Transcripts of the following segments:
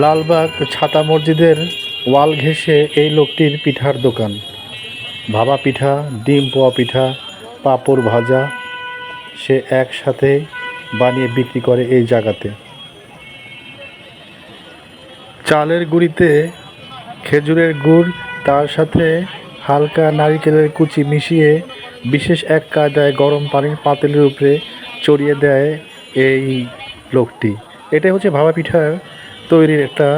লালবাগ ছাতা মসজিদের ওয়াল ঘেঁষে এই লোকটির পিঠার দোকান। ভাবা পিঠা, ডিম পোয়া পিঠা, পাঁপড় ভাজা, সে একসাথে বানিয়ে বিক্রি করে এই জায়গাতে। চালের গুঁড়িতে খেজুরের গুড়, তার সাথে হালকা নারিকেলের কুচি মিশিয়ে বিশেষ এক কায়দায় গরম পানির পাতিলের উপরে চড়িয়ে দেয় এই লোকটি। এটাই হচ্ছে ভাবা পিঠার তৈরির একটা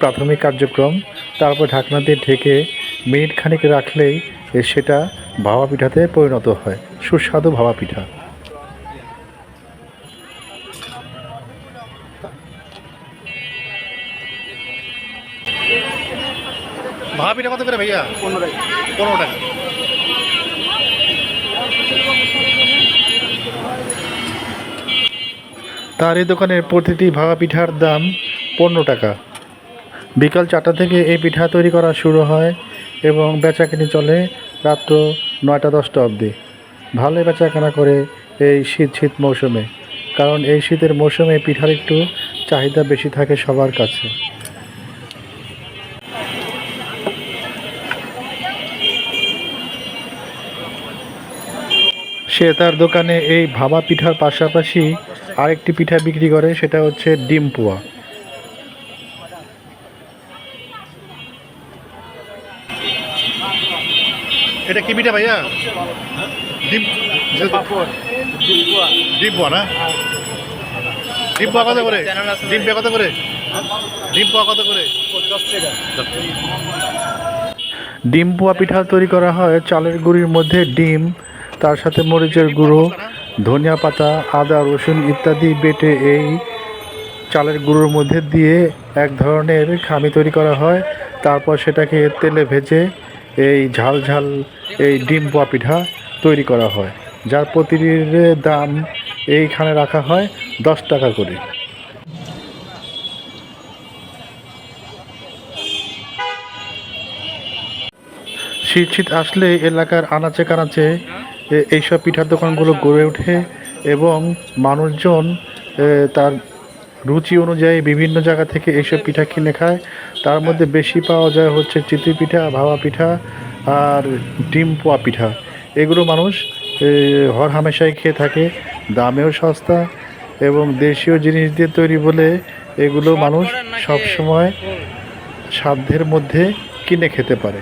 প্রাথমিক কার্যক্রম। তারপর ঢাকনা দিয়ে ঢেকে মিনিট খানিক রাখলেই সেটা ভাবা পিঠাতে পরিণত হয়। সুস্বাদু ভাবা পিঠা। ভাবা পিঠা কত করে ভাইয়া? পনেরো পনেরো টাকা। তার এই দোকানের প্রতিটি ভাঙা পিঠার দাম পনেরো টাকা। বিকাল চারটা থেকে এই পিঠা তৈরি করা শুরু হয় এবং বেচা কিনে চলে রাত্র নয়টা দশটা অবধি। ভালোই বেচাকেনা করে এই শীত শীত মৌসুমে, কারণ এই শীতের মৌসুমে পিঠার একটু চাহিদা বেশি থাকে সবার কাছে। সে তার দোকানে এই ভাবা পিঠার পাশাপাশি আরেকটি পিঠা বিক্রি করে সেটা হচ্ছে ডিম পোয়া। এটা কি পিঠা ভাইয়া? ডিম ডিম পোয়া। না? ডিম পোয়া কত করে? ডিম পোয়া কত করে? ডিম পোয়া কত করে? ডিম পোয়া পিঠা তৈরি করা হয় চালের গুঁড়ির মধ্যে ডিম তার সাথে মরিচের গুঁড়ো, ধনিয়া পাতা, আদা, রসুন ইত্যাদি বেটে এই চালের গুঁড়োর মধ্যে দিয়ে এক ধরনের খামি তৈরি করা হয়। তারপর সেটাকে তেলে ভেজে এই ঝাল ঝাল এই ডিম পোয়া পিঠা তৈরি করা হয়, যার প্রতিটির দাম এইখানে রাখা হয় দশ টাকা করে। শীত শীত আসলে এলাকার আনাচে কানাচে এইসব পিঠার দোকানগুলো গড়ে ওঠে এবং মানুষজন তার রুচি অনুযায়ী বিভিন্ন জায়গা থেকে এইসব পিঠা কিনে খায়। তার মধ্যে বেশি পাওয়া যায় হচ্ছে চিতই পিঠা ভাবা পিঠা আর ডিম পোয়া পিঠা। এগুলো মানুষ হর হামেশাই খেয়ে থাকে। দামেও সস্তা এবং দেশীয় জিনিস দিয়ে তৈরি বলে এগুলো মানুষ সব সময় সাধ্যের মধ্যে কিনে খেতে পারে।